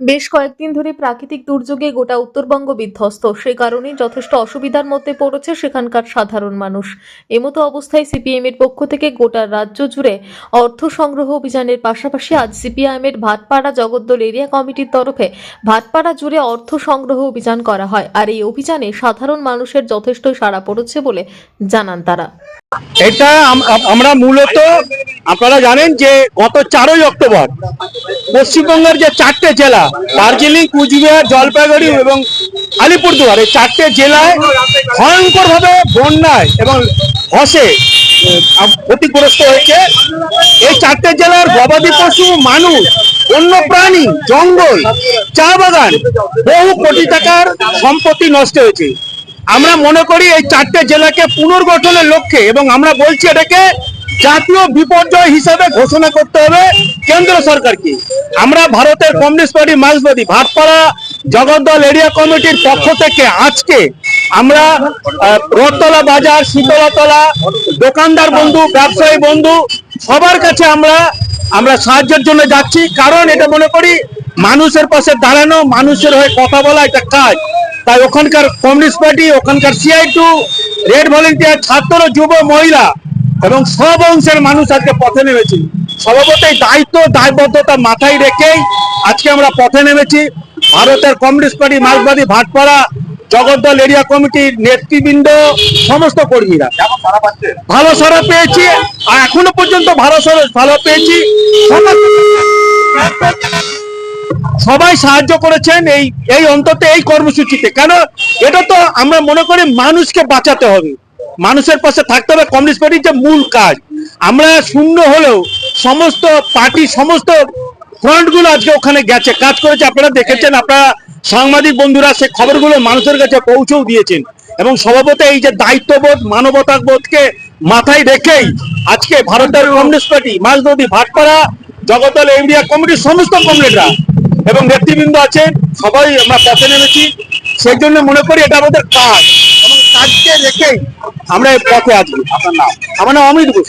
বেশ কয়েকদিন ধরে প্রাকৃতিক দুর্যোগে গোটা উত্তরবঙ্গ বিধ্বস্ত। সে কারণে যথেষ্ট অসুবিধার মধ্যে পড়েছে সেখানকার সাধারণ মানুষ। এমতো অবস্থায় সিপিএম এর পক্ষ থেকে গোটা রাজ্য জুড়ে অর্থ সংগ্রহ অভিযানের পাশাপাশি আজ সিপিআইএম এর ভাটপাড়া জগদ্দল এরিয়া কমিটির তরফে ভাটপাড়া জুড়ে অর্থ সংগ্রহ অভিযান করা হয়। আর এই অভিযানে সাধারণ মানুষের যথেষ্ট সাড়া পড়েছে বলে জানান তারা। এটা আম- আম- আমরা মূলত, আপনারা জানেন যে গত চারই অক্টোবর পশ্চিমবঙ্গের যে চারটে জেলা, দার্জিলিং, কুচবিহার, জলপাইগুড়ি এবং আলিপুরদুয়ার, এই চারটে জেলায় ভয়ঙ্কর ভাবে বন্যায় এবং হসে ক্ষতিগ্রস্ত হয়েছে। এই চারটে জেলার গবাদি পশু, মানুষ অন্য প্রাণী জঙ্গল, চা বাগান, বহু কোটি টাকার সম্পত্তি নষ্ট হয়েছে। আমরা মনে করি এই চারটে জেলাকে পুনর্গঠনের লক্ষ্যে এবং আমরা বলছি এটাকে জাতীয় বিপর্যয় হিসেবে ঘোষণা করতে হবে কেন্দ্র সরকারকে। আমরা ভারতের কমিউনিস্ট পার্টি মার্ক্সবাদী, ভাটপাড়া জগদ্দল এরিয়া কমিটির পক্ষ থেকে আজকে আমরা রথতলা বাজার, শীতলাতলা, দোকানদার বন্ধু, ব্যবসায়ী বন্ধু, সবার কাছে আমরা আমরা সাহায্যের জন্য যাচ্ছি। কারণ এটা মনে করি মানুষের পাশে দাঁড়ানো, মানুষের হয়ে কথা বলা, এটা কাজ। তাই ওখানকার কমিউনিস্ট পার্টি, ওখানকার সিআই টু রেড ভলেন্টিয়ার ছাত্র, যুব, মহিলা এবং সব অংশের মানুষ আজকে পথে নেমেছি। স্বভাবতই দায়িত্ব, দায়বদ্ধতা মাথায় রেখেই আজকে আমরা পথে নেমেছি। ভারতের কমিউনিস্ট পার্টি মার্কবাদী ভাটপাড়া, জগদ্দল এরিয়া কমিটির নেতৃবৃন্দ, সমস্ত কর্মীরা। ভালো সারা পেয়েছি। আর এখনও পর্যন্ত ভালো ভালো পেয়েছি। সবাই সাহায্য করেছেন এই এই অন্তত এই কর্মসূচিতে। কেন? এটা তো আমরা মনে করি মানুষকে বাঁচাতে হবে। মানুষের পাশে থাকতে হবে, কমিউনিস্ট পার্টির যে মূল কাজ। আমরা শূন্য হলেও সমস্ত পার্টি, সমস্ত ফ্রন্টগুলো আজকে ওখানে গেছে, কাজ করেছে। আপনারা দেখেছেন, আপনারা সাংবাদিক বন্ধুরা সে খবরগুলো মানুষের কাছে পৌঁছেও দিয়েছেন। এবং স্বভাবত এই যে দায়িত্ববোধ মানবতা বোধকে মাথায় রেখেই আজকে ভারতের কমিউনিস্ট পার্টি, মাঝনদী, ভাটপাড়া, জগতল এরিয়া কমিটির সমস্ত কমরেডরা এবং নেতৃবৃন্দ আছে সবাই আমরা পথে নেমেছি। সেই জন্য মনে করি এটা আমাদের কাজ। এবং কাজকে রেখেই আমরা পথে আছি। আপনার নাম আমার নাম অমিত ঘোষ।